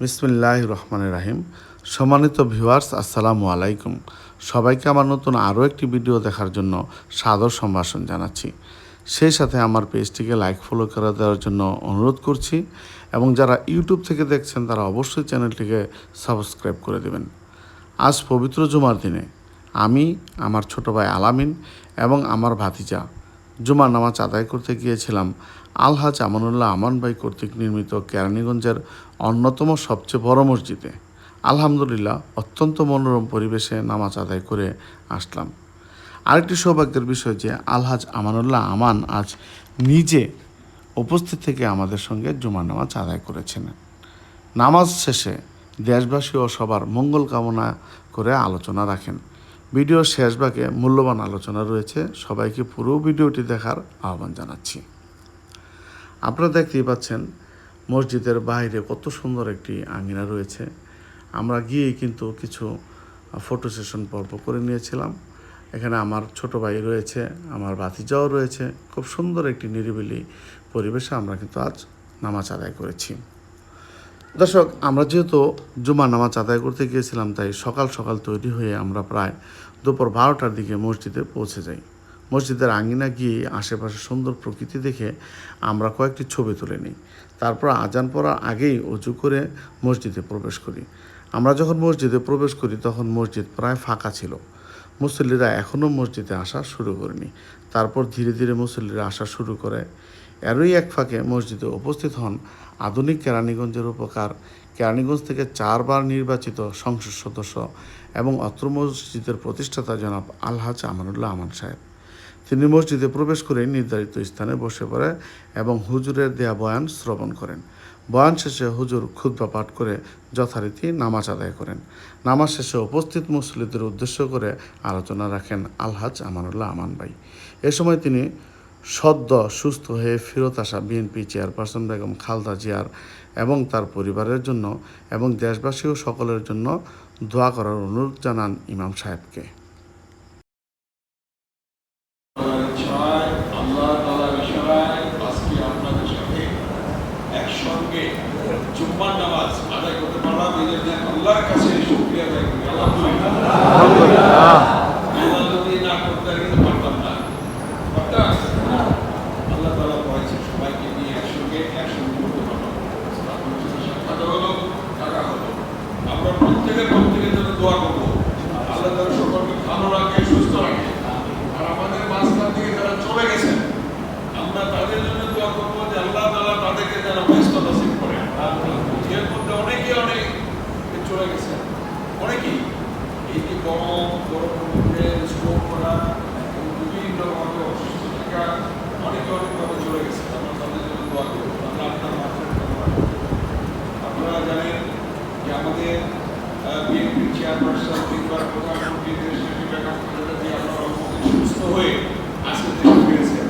বিসমিল্লাহ রহমান রাহিম সম্মানিত ভিউয়ার্স, আসসালামু আলাইকুম। সবাইকে আমার নতুন আরও একটি ভিডিও দেখার জন্য সাদর সম্ভাষণ জানাচ্ছি। সেই সাথে আমার পেজটিকে লাইক, ফলো করে দেওয়ার জন্য অনুরোধ করছি এবং যারা ইউটিউব থেকে দেখছেন, তারা অবশ্যই চ্যানেলটিকে সাবস্ক্রাইব করে দেবেন। আজ পবিত্র জুমার দিনে আমি, আমার ছোট ভাই আলামিন এবং আমার ভাতিজা জুমার নামাজ আদায় করতে গিয়েছিলাম। আলহাজ আমানুল্লাহ আমান ভাই কর্তৃক নির্মিত কেরানীগঞ্জের অন্যতম সবচেয়ে বড় মসজিদে। আলহামদুলিল্লাহ, অত্যন্ত মনোরম পরিবেশে নামাজ আদায় করে আসলাম। আরেকটি সৌভাগ্যের বিষয় যে, আলহাজ আমানুল্লাহ আমান আজ নিজে উপস্থিত থেকে আমাদের সঙ্গে জুমার নামাজ আদায় করেছেন। নামাজ শেষে দেশবাসী ও সবার মঙ্গল কামনা করে আলোচনা রাখেন। ভিডিওর শেষ ভাগে মূল্যবান আলোচনা রয়েছে। সবাইকে পুরো ভিডিওটি দেখার আহ্বান জানাচ্ছি। আপনারা দেখতেই পাচ্ছেন, মসজিদের বাইরে কত সুন্দর একটি আঙিনা রয়েছে। আমরা গিয়ে কিন্তু কিছু ফটো সেশন পর্ব করে নিয়েছিলাম। এখানে আমার ছোট ভাই রয়েছে, আমার ভাতিজাও রয়েছে। খুব সুন্দর একটি নিরিবিলি পরিবেশে আমরা কিন্তু আজ নামাজ আদায় করেছি। দর্শক, আমরা যেহেতু জুমা নামাজ আদায় করতে গিয়েছিলাম, তাই সকাল সকাল তৈরি হয়ে আমরা প্রায় দুপুর বারোটার দিকে মসজিদে পৌঁছে যাই। মসজিদের আঙিনা গিয়ে আশেপাশে সুন্দর প্রকৃতি দেখে আমরা কয়েকটি ছবি তুলে নিই। তারপর আজান পড়ার আগেই অজু করে মসজিদে প্রবেশ করি। আমরা যখন মসজিদে প্রবেশ করি, তখন মসজিদ প্রায় ফাঁকা ছিল। মুসল্লিরা এখনও মসজিদে আসা শুরু করেনি। তারপর ধীরে ধীরে মুসল্লিরা আসা শুরু করে। এরই এক ফাঁকে মসজিদে উপস্থিত হন আধুনিক কেরানীগঞ্জের উপকার, কেরানীগঞ্জ থেকে চারবার নির্বাচিত সংসদ সদস্য এবং অত্র মসজিদের প্রতিষ্ঠাতা জনাব আলহাজ আমানুল্লাহ আমান সাহেব। তিনি মসজিদে প্রবেশ করে নির্ধারিত স্থানে বসে পড়ে এবং হুজুরের দেয়া বয়ান শ্রবণ করেন। বয়ান শেষে হুজুর খুদ্া পাঠ করে যথারীতি নামাজ আদায় করেন। নামাজ শেষে উপস্থিত মুসলিদের উদ্দেশ্য করে আলোচনা রাখেন আলহাজ আমানুল্লাহ আমান ভাই। এ সময় তিনি সদ্য সুস্থ হয়ে ফেরত আসা বিএনপি চেয়ারপারসন বেগম খালদা জিয়ার এবং তার পরিবারের জন্য এবং দেশবাসী ও সকলের জন্য দোয়া করার অনুরোধ জানান ইমাম সাহেবকে। একসঙ্গে নামাজ আদায় করতে পারলাম। আল্লাহর কাছে শুক্রিয়া আদায় করি আলহামদুলিল্লাহ আল্লাহ যদি না করতে কিন্তু পারতাম না পারতাম আল্লাহ তালা বলেছে সবাইকে নিয়ে একসঙ্গে একসঙ্গে করতে পারলাম আপনার সাথে সাক্ষাৎ হলো টাকা হলো আমরা প্রত্যেকের প্রত্যেকের জন্য দোয়া করব আল্লাহ তালা সকলকে ভালো রাখে সুস্থ রাখে আর আমাদের মাঝখান থেকে যারা চলে গেছেন আমরা তাদের জন্য দোয়া করব যে আল্লাহ তালা তাদেরকে যেন ব্যস্ত নসিব করে এর মধ্যে অনেকে অনেক চলে গেছে। অনেকেই এই যে গরম গরমের মধ্যে স্ট্রোক করা, এবং বিভিন্ন ভাবে অসুস্থ থাকা, অনেকে অনেকভাবে চলে গেছে। আমরা তাদের জন্য দোয়া করব। আমরা আপনার মাধ্যমে আপনারা জানেন যে আমাদের বিএনপির চেয়ারপারসন তিনবার প্রধানমন্ত্রী দেশের বেগম খালেদা জিয়া আল্লাহর রহমতে সুস্থ হয়ে আজকে দেশে ফিরেছেন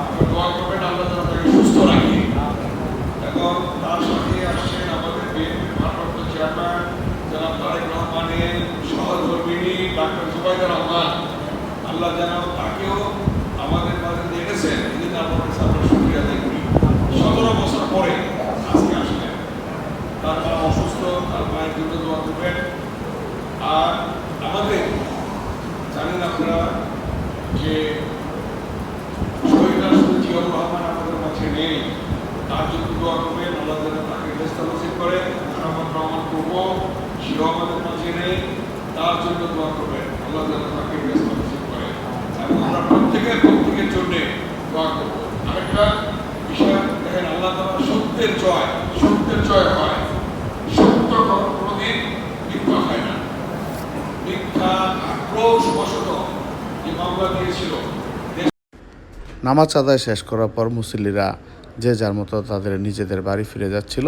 আপনারা দোয়া করবেন আল্লাহ তাআলা তাকে সুস্থ রাখি এবং তার সাথে আসছেন আমাদের বিএনপির ভারপ্রাপ্ত চেয়ারম্যান জনাব তারেক রহমানের সহধর্মিনী ডাক্তার জুবাইদা রহমান আল্লাহ যেন তাকেও আমাদের মাঝে দেখেছেন। এই আমার আমরা শুক্রিয়া আদায় করি। সতেরো বছর পরে আজকে আসলেন। তার মা অসুস্থ, তার মায়ের জন্য দোয়া করবেন। আর আমাদের, জানেন আপনারা যে শহীদ রাষ্ট্র জিয়াউর রহমান আমাদের মাঝে নেই। তার জন্য দোয়া করবেন। আল্লাহ যেন তাকে ব্যস্ত নসিব করে। মোহাম্মদ রহমান পূর্ব সেও আমাদের মাঝে নেই। তার জন্য দোয়া করবেন। আল্লাহ যেন তাকে ব্যস্ত আমরা প্রত্যেকের প্রত্যেকের দোয়া করব। আরেকটা বিষয়, দেখেন আল্লাহ তালা সত্যের জয় সত্যের জয় হয়। সত্য কোনোদিন মিথ্যা হয় না। মিথ্যা আক্রোশ যে মামলা দিয়েছিল নামাজ আদায় শেষ করার পর মুসল্লিরা যে যার মতো তাদের নিজেদের বাড়ি ফিরে যাচ্ছিল।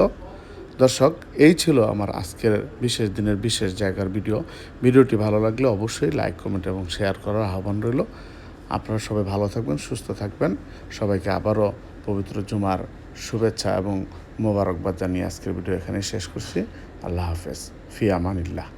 দর্শক, এই ছিল আমার আজকের বিশেষ দিনের বিশেষ জায়গার ভিডিও। ভিডিওটি ভালো লাগলে অবশ্যই লাইক, কমেন্ট এবং শেয়ার করার আহ্বান রইল। আপনারা সবাই ভালো থাকবেন, সুস্থ থাকবেন। সবাইকে আবারও পবিত্র জুমার শুভেচ্ছা এবং মোবারকবাদ জানিয়ে আজকের ভিডিও এখানে শেষ করছি। আল্লাহ হাফেজ। ফিয়া আমানিল্লাহ।